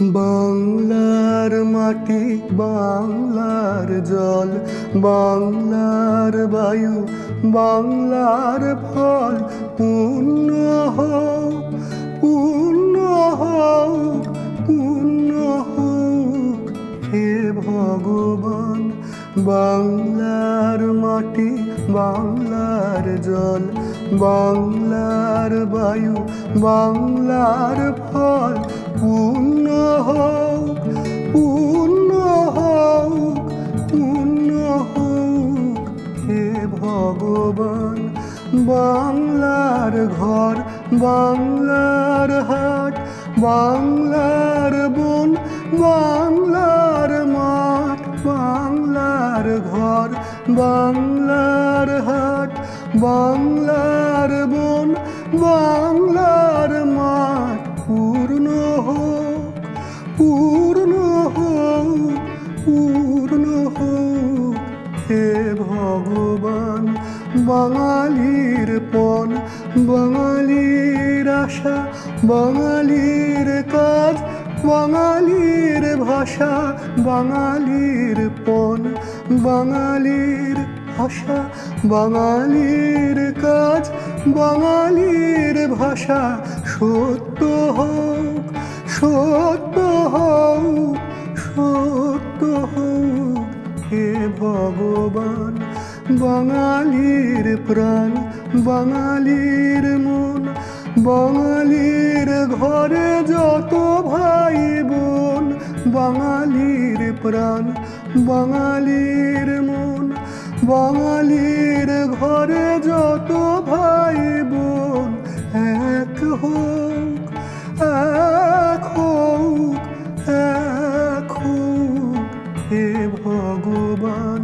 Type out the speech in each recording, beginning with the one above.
বাংলার মাটি বাংলার জল বাংলার বায়ু বাংলার ফল পূর্ণ হও পূর্ণ হও। বাংলার মাটি, বাংলার জল, বাংলার বায়ু, বাংলার ফল, পূর্ণ হোক পূর্ণ হোক পূর্ণ হোক। হে ভগবান, বাংলার ঘর, বাংলার হাট, বাংলার বন বাংলার ঘর, বাংলার হাট, বাংলার বন, বাংলার মাঠ। পূর্ণ হোক পূর্ণ হোক পূর্ণ হোক। হে ভগবান, বাঙালির পণ, বাঙালির আশা, বাঙালির কাজ, বাঙালির ভাষা, বাঙালির পণ। বাঙালির ভাষা, বাঙালির কাজ, বাঙালির ভাষা। সত্য হোক সত্য হোক সত্য হোক, হে ভগবান। বাঙালির প্রাণ, বাঙালির মন, বাঙালির ঘরে যত ভাই বোন, বাঙালির প্রাণ বাঙালির মন, বাঙালির ঘরে যত ভাই বোন, এক হোক এক হোক এক হোক, হে ভগবান।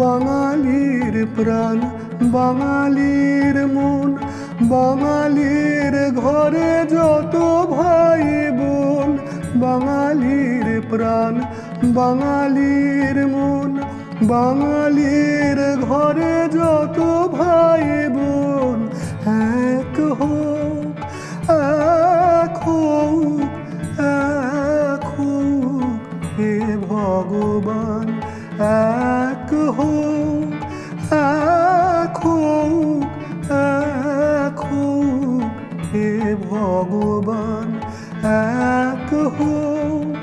বাঙালির প্রাণ, বাঙালির মন, বাঙালির ঘরে যত ভাই বোন, বাঙালির প্রাণ বাঙালির মন, বাঙালির ঘরে যত ভাই বোন, এক হোক এক হোক এক হোক হে ভগবান, এক হোক এক হোক এক হোক হে ভগবান, এক হোক।